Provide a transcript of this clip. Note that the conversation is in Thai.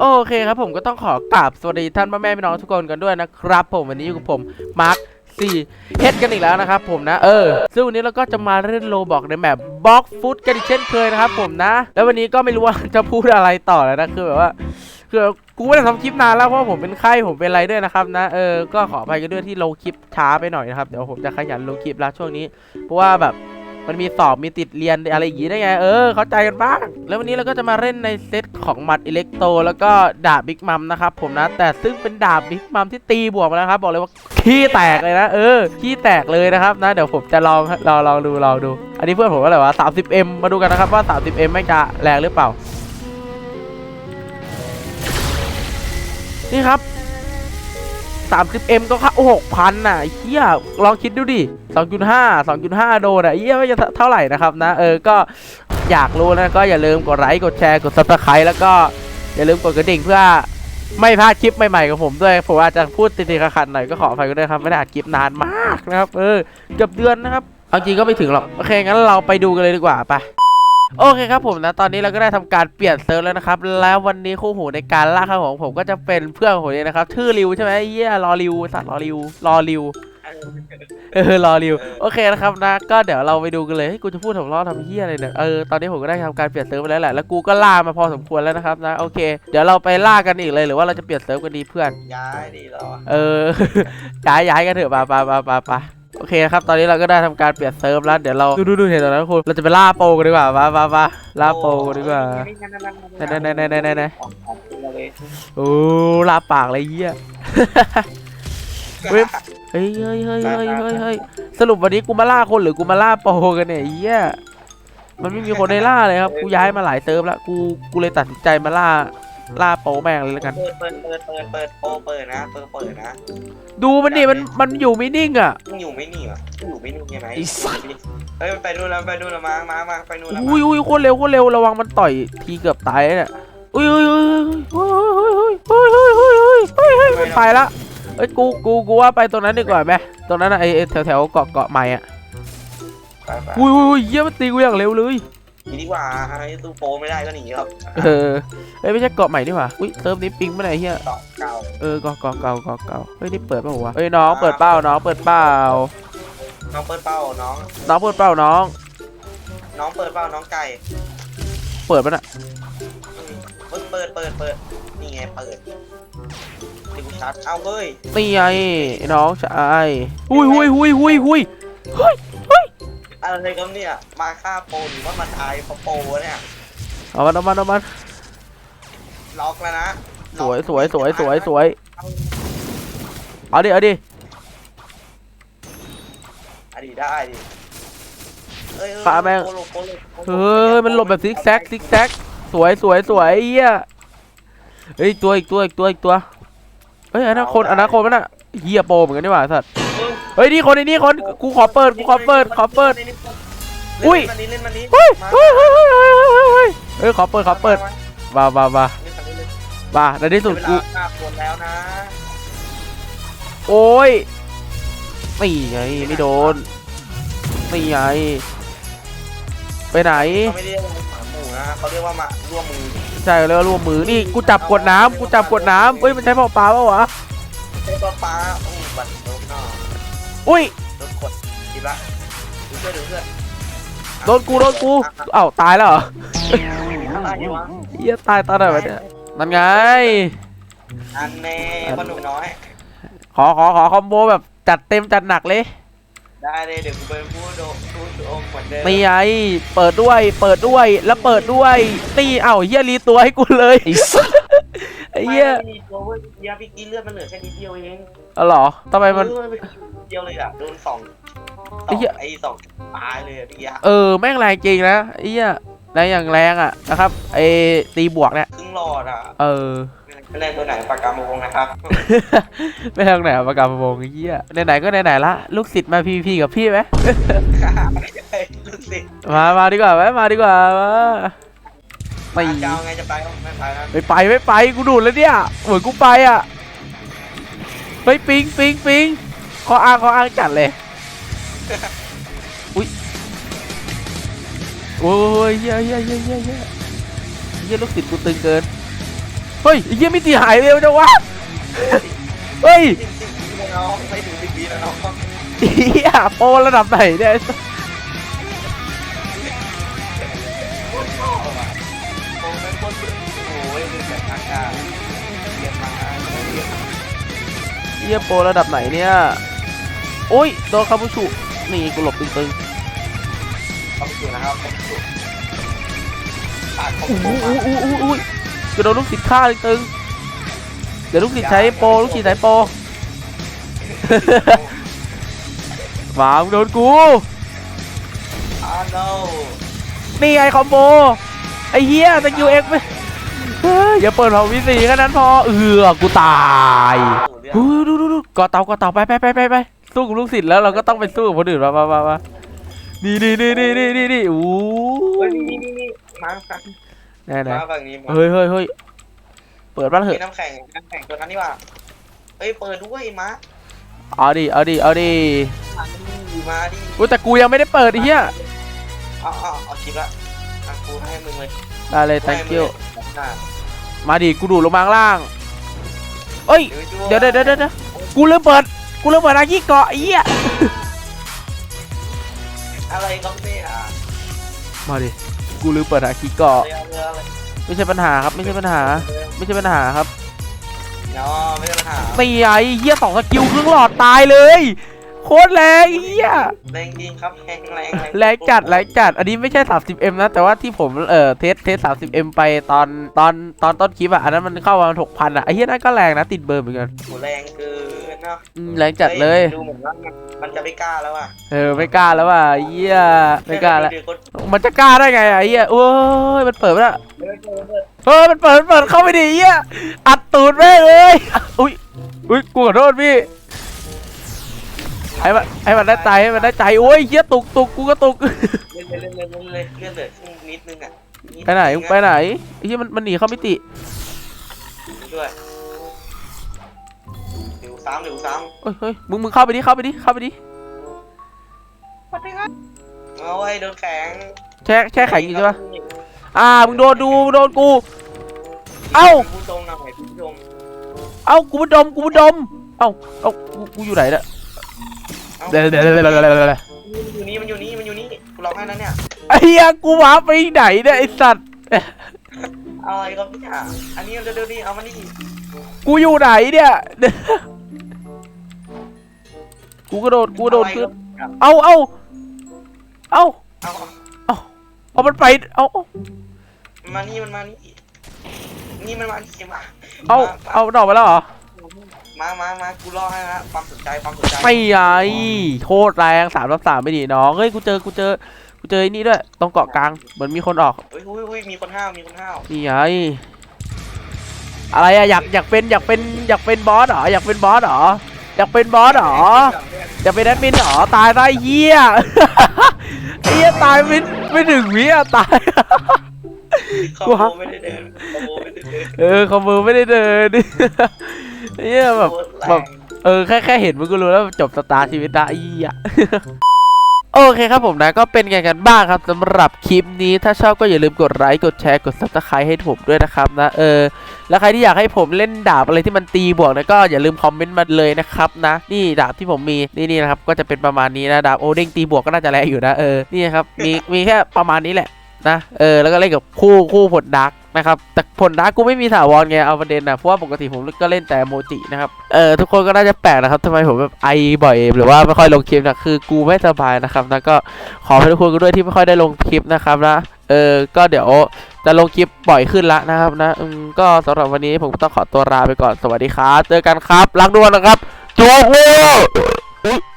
โอเคครับผมก็ต้องขอกราบสวัสดีท่านพ่อแม่พี่น้องทุกคนกันด้วยนะครับ ผมวันนี้อยู่กับผมมาร์คสี่เฮดกันอีกแล้วนะครับผมนะเออซึ่งวันนี้เราก็จะมาเล่นโลบอกในแมปบล็อกฟุตกันอีกเช่นเคยนะครับผมนะ แล้ววันนี้ก็ไม่รู้ว่าจะพูดอะไรต่อแล้วนะคือแบบว่าคือกูไม่ได้ทำคลิปนานแล้วเพราะผมเป็นไข้ผมเป็นอะไรด้วยนะครับนะเออก็ขออภัยกันด้วยที่ลงคลิปช้าไปหน่อยนะครับเดี๋ยวผมจะขยันลงคลิปแล้วช่วงนี้เพราะว่าแบบ มันมีสอบมีติดเรียนอะไรอย่างงี้ได้ไง เออ เข้าใจกันบ้าง แล้ววันนี้เราก็จะมาเล่นในเซตของหมัดอิเล็กโตแล้วก็ดาบบิ๊กมัมนะครับผมนะ แต่ซึ่งเป็นดาบบิ๊กมัมที่ตีบวกมาแล้วครับ บอกเลยว่าขี้แตกเลยนะ เออขี้แตกเลยนะครับนะ เดี๋ยวผมจะลองลองลองดูลองดู อันนี้เพื่อนผมว่าอะไรวะ 30m มาดูกันนะครับว่า 30m ไม่งจะแรงหรือเปล่า นี่ครับ 30m ก็ค่าหกพันน่ะเฮียลองคิดดูดิ 2.5 2.5 โดนอะเฮียไม่จะเท่าไหร่นะครับนะ เออ ก็อยากรู้นะก็อย่าลืมกดไลค์กดแชร์กด subscribe แล้วก็อย่าลืมกดกระดิ่งเพื่อไม่พลาดคลิปใหม่ๆกับผมด้วยผมอาจจะพูดติดๆขัดๆหน่อยก็ขออภัยกันด้วยครับไม่ได้อัดคลิปนานมากนะครับเออเกือบเดือนนะครับเอาจริงก็ไม่ถึงหรอกโอเคงั้นเราไปดูกันเลยดีกว่าไป โอเคครับผมนะตอนนี้เราก็ได้ทำการเปลี่ยนเซิร์ฟแล้วนะครับ แล้ววันนี้คู่หูในการล่าข้าวของผมก็จะเป็นเพื่อนของผมเองนะครับ ชื่อริวใช่ไหมเยี่ยรอริวสัตว์รอริวรอริวเออรอริวโอเคนะครับนะ ก็เดี๋ยวเราไปดูกันเลยให้ยกูจะพูดผมล้อทำเฮียอะไรเนี่ยเออตอนนี้ผมก็ได้ทำการเปลี่ยนเซิร์ฟไปแล้วแหละแล้วกูก็ล่ามาพอสมควรแล้วนะครับนะโอเค เดี๋ยวเราไปล่ากันอีกเลยหรือว่าเราจะเปลี่ยนเซิร์ฟกันดีเพื่อนย้ายดีเหรอเออย้ายย้ายกันเถอะไปไปไปไปไป โอเคครับ ตอนนี้เราก็ได้ทำการเปลี่ยนเซิร์ฟแล้ว เดี๋ยวเรา ดูดูดูเห็นตอนนั้นคุณ เราจะไปล่าโปกันดีกว่ามามามาล่าโปกันดีกว่าไหนไหนไหนไหนไหนไหนโอ้ล่าปากเลยเหี้ยเฮ้ยเฮ้ยเฮ้ยเฮ้ยเฮ้ยเฮ้ยสรุปวันนี้กูมาล่าคนหรือกูมาล่าโปกันเนี่ยเหี้ยมันไม่มีคนได้ล่าเลยครับ กูย้ายมาหลายเซิร์ฟแล้ว กู กูเลยตัดสินใจมาล่า ล่าโปรแม่งเลยแล้วกัน เปิดเปิดเปิดเปิดเปิดโปรเปิดนะเปิดเปิดนะดูมันดิมันมันอยู่ไม่นิ่งอะ มึงอยู่ไม่หนีวะมึงอยู่ไม่หนีใช่ไหมไอ้สัส เฮ้ยไปนู่นแล้วไปนู่นแล้วมามามาไปนู่นแล้วอุ้ยอุ้ยโคตรเร็วโคตรเร็วระวังมันต่อยทีเกือบตายเนี่ยอุ้ยอุ้ยอุ้ยอุ้ยอุ้ยอุ้ยอุ้ยอุ้ยอุ้ยอุ้ยมันไปละเอ้ยกูกูกูว่าไปตรงนั้นดีกว่าไหมตรงนั้นอะไอไอ้แถวแถวเกาะเกาะใหม่อะไปไปอุ้ยอุ้ยอุ้ยเยี่ยมันตีกูอย่างเร็วเลยห นีดีกว่าไอ้ตู้โปรไม่ได้ก็หนีครับเออเอ้ยไม่ใช่เกาะใหม่นี่หว่าอุ้ยเซิร์ฟนี้ปิงเมื่อไหร่เฮียต่อเก่าเออเกาะเกาะเก่าเกาะเก่าเฮ้ยนี่เปิดเปล่าวะเฮ้ยน้องเปิดเป้าน้องเปิดเป้าน้องเปิดเป้าน้องน้องเปิดเป้าน้อง น้องเปิดเป้าน้องไก่เปิดปะน่ะเปิดเปิดเปิดเปิดนี่ไงเปิดดิวชัดเอาเฮ้ยนี่ไงน้องชายอุ้ยอุ้ยอุ้ยอุ้ยอุ้ยเฮ้ย อะไรกันเนี่ย มาฆ่าโปรหรือว่ามาตายเพราะโปรเนี่ยเอามันเอามันเอามันล็อกแล้วนะสวยสวยสวยสวยสวยเอาดิเอาดิอะดีได้ดิเอ้ยเอ้ยปาแม่งโปโลโปโลโปโลเฮ้ยมันหลบแบบซิกแซกซิกแซกสวยสวยสวยเฮียเฮ้ยตัวอีกตัวอีกตัวอีกตัวเฮ้ยอันนั้นคนอันนั้นคนมันอะ เฮียโปรเหมือนกันนี่หว่าสัตว์เฮ้ยนี่คนไอ้นี่คนกูขอเปิดกูขอเปิดขอเปิด อุ้ย เล่นมันนี้เล่นมันนี้เฮ้ยมาเฮ้ยเฮ้ยเฮ้ยเฮ้ยเฮ้ยเฮ้ยเฮ้ยขอเปิดขอเปิดมามามามาเล่นมันนี้เลยมาในที่สุดเวกูลาฆ่าคนแล้วนะโอ้ยนี่ไงไม่โดนนี่ไงไปไหน เขาไม่ได้เรียกว่าหมาหมู่นะเขาเรียกว่ามาร่วมมือใช่แล้วร่วมมือนี่กูจับกดน้ำกูจับกดน้ำเฮ้ยมันใช้เผาปลาเปล่าวะ ใช้ปลาปลาโอ้ยบัตรโดนหน้าอุ้ยโดนกดคิดละดูเพื่อนดูเพื่อนโดนกูโดนกูเอ้าตายแล้วเหรออะไรวะเฮียตายตอนไหนวะเนี่ยนั่นไง อันแน่พ่อหนุ่มน้อย ขอขอขอคอมโบแบบจัดเต็มจัดหนักเลยได้เลยเดี๋ยวกูไปพูดโดพูดโอมเหมือนเดิมนี่ไงเปิดด้วยเปิดด้วยแล้วเปิดด้วยนี่เอ้าเฮียรีตัวให้กูเลย ไอ้สัสไอ้เฮียไม่มีตัวเว้ยยาพี่กี้เลือดมันเหลือแค่นิดเดียวเองอ๋อเหรอทำไมมัน เออเดียวเลยอะโดนสองสไอ้องเหี้ย ไอ้สองตายเลยอะพี่ยาเออ แม่งแรงจริงนะไอ้เหี้ยแรงอย่างแรงอะนะครับไอ้ตีบวกเนี่ย ครึ่งหลอดอะเออ ไม่เล่นตัวไหนปากกามาวงนะครับไม่ทางไหนอะประกาศประวงไอ้เหี้ยไหนๆก็ไหนๆละลูกศิษย์มาพีพีกับพี่ไหมเฮ้ยลูกศิษย์มามาดีกว่าไหมมาดีกว่ามา ไปจะเอาไงจะไปก็ไม่ไปนะไม่ไปไม่ไปกูดูดแล้วเนี่ยเหมือนกูไปอะเฮ้ยปิงปิงปิงขออ้างขออ้างจัดเลยอุ้ยโอ้ยเฮียเฮียเฮียเฮียเฮียเฮียลูกศิษย์กูตึงเกินเฮ้ยไอ้เหี้ยมิติหายเร็วจังวะเฮ้ยสิบสิบปีแล้วน้องไม่ถึงสิบปีแล้วน้องเหี้ยโปรระดับไหนเนี่ย เรียนมาเรียนเหี้ยโปรระดับไหนเนี่ย โอ้ยโดนคาบุชุนี่กูหลบตึงต้องสูนะครับต้องสูขาดของๆอู้ผมอู้อู้อู้อู้จะโดนลูกศิษย์ฆ่าตึงๆเดี๋ยวลูกศิษย์ใช้โปรลูกศิษย์ใช้โปรหมามึงโดนกูอ่า no นี่ไงคอมโบไอ้เหี้ยสกิลเอ็กไม่เฮ้ย อย่าเปิดเผาวิสีแค่นั้นพอเออกูตายดูดูดูดูก่อเตาก่อเตาไปไปไปไปไปสู้กับลูกศิษย์แล้วเราก็ต้องไปสู้กับคนอื่นมามามามานี่นี่นี่นี่นี่นี่นี่อู้เฮ้ยนี่นี่นี่มาฝั่งแน่แน่มาฝั่งนี้มาเฮ้ยเฮ้ยเฮ้ยเปิดบ้านเถมีอะน้ำแข็งน้ำแข็งตัวนั้นนี่ว่าเฮ้ยเปิดด้วยมาเอาดิเอาดิเอาดิมาดิมาดิอุ้ยแต่กูยังไม่ได้เปิดไอ้เหี้ยเอาเอาเอาคลิปละอะกูให้มึงเลยได้เลย thank ให้มึง you เลยอะ มาดิกูดูดลงมาข้างล่างเอ้ย เดี๋ยวเดี๋ยวเดี๋ยวเดี๋ยวเดี๋ยวกูลืมเปิด กูลืมเปิดอาคีเกาะไอ้เหี้ยอะไรครับเนี่ยมาดิ กูลืมเปิดอาคีเกาะ เรือเรืออะไรไม่ใช่ปัญหาครับ ไม่ใช่ปัญหา ไม่ใช่ปัญหาครับเนาะไม่ใช่ปัญหาตีไอ้เหี้ยสองสกิลครึ่งหลอดตายเลย โคตรแรงไอ้เหี้ยแรงจริงครับแรงแรงแรงจัดแรงจัด อันนี้ไม่ใช่ 30m นะ แต่ว่าที่ผมเอ่อเทสเทส 30m ไปตอนตอนตอนต้นคลิปอะ อันนั้นมันเข้ามาหกพันอะไอ้เหี้ยนั่นก็แรงนะ ติดเบอร์เหมือนกันโหแรงเกินเนาะอืมแรงจัดเลยดูเหมือนว่ามันมันจะไม่กล้าแล้วอะเออไม่กล้าแล้วว่ะไอ้เหี้ยไม่กล้าแล้วเดี๋ยคนมันจะกล้าได้ไงอะไอ้เหี้ยโอ้ยมันเปิดไม่ได้เดินเดินเดินเฮ้ยมันเปิดมันเปิดเข้าไปดิไอ้เหี้ยอัดตูดแม่งเลยอุ้ยอุ้ยกูขอโทษพี่ ให้มันให้มันได้ใจให้มันได้ใจโอ้ยเหี้ยตุกตุกกูก็ตุกเล่นเล่นเล่นเล่นเล่นเล่นเลือดครึ่งนิดนึงอะดไปไหนงมึงอะไปไหนไอ้เหี้ยมันมันหนีเข้ามิติด้วยเดี๋ยวซ้ำเดี๋ยวซ้เฮ้ยเฮ้ยมึงมึงเข้าไปดิเข้าไปดิเข้าไปดิำเอาไว้โดนแข็งแช่แช่แข็งอยู่ใช่ปะอ่ามึงโดนดูมึงโดนกูเอ้าผู้ชมหน่อยผู้ชมเอ้ากูมันดมกูมันดมเอ้าเอ้ากูกูอยู่ไหนเนี่ย เดี๋ยวเดี๋ยวเดี๋ยวเดี๋ยวเดี๋ยวเดี๋ยวอยู่นี่มันอยู่นี่มันอยู่นี่กูร้องไห้แล้วเนี่ย ไอ้เหี้ยกูว้าไปไหนเนี่ยไอ้สัตว์เอาอะไรครับเนี่อันนี้เร็วๆนี่เอามานี่กูอยู่ไหนเนี่ยกูกระโดดกูกระโดดขึ้นเอาเอาเอาเอาเอาเอามันไปเอาเอามานี่มันมานี่นี่มันมานี่มาเอาเอาดอกไปแล้วเหรอ มามามากูรอให้นะความสนใจความสนใจไม่ไงโคตรแรงสามรับสามไม่ดีน้องเฮ้ยกูเจอกูเจอกูเจอไอ้นี่ด้วยตรงเกาะกลางเหมือนมีคนออกเฮ้ยเฮ้ยเฮ้ยมีคนห้าวมีคนห้าวนี่ไงอะไรอะอยากอยากเป็นอยากเป็นอยากเป็นบอสเหรออยากเป็นบอสเหรออยากเป็นบอสเหรออยากเป็นแอดมินเหรอตายได้เหี้ยไอ้เหี้ยตายไม่ไม่ถึงวิอะตายเขากูฮะไม่ได้เดินเขาไม่ได้เดินเออคอมมือไม่ได้เดินไอ้ เหี้ยแบบโคตรรงแบบเออแค่แค่เห็นมึงก็รู้แล้วจบสตาร์ชีวิตได้อีอะโอเคครับผมนะก็เป็นไงกันบ้างครับสำหรับคลิปนี้ถ้าชอบก็อย่าลืมกดไลค์กดแชร์กด subscribe ให้ผมด้วยนะครับนะเออแล้วใครที่อยากให้ผมเล่นดาบอะไรที่มันตีบวกนะก็อย่าลืมคอมเมนต์มาเลยนะครับนะนี่ดาบที่ผมมีนี่นี่นะครับก็จะเป็นประมาณนี้นะดาบโอเด้งตีบวกก็น่าจะแรงอยู่นะเออนี่ครับมีมีแค่ประมาณนี้แหละนะเออแล้วก็เล่นกับคู่คู่ผลดัก นะครับ แต่ผลดักกูไม่มีถาวรไง เอาประเด็นนะเพราะว่าปกติผมก็เล่นแต่โมจินะครับ เออทุกคนก็น่าจะแปลกนะครับทำไมผมแบบไอบ่อยหรือว่าไม่ค่อยลงคลิปนะคือกูไม่สบายนะครับนะก็ขอให้ทุกคนก็ด้วยที่ไม่ค่อยได้ลงคลิปนะครับนะ เออก็เดี๋ยวจะลงคลิปบ่อยขึ้นละนะครับนะอืมก็สำหรับวันนี้ผมต้องขอตัวลาไปก่อนสวัสดีครับเจอกันครับรักด้วยนะครับจูบ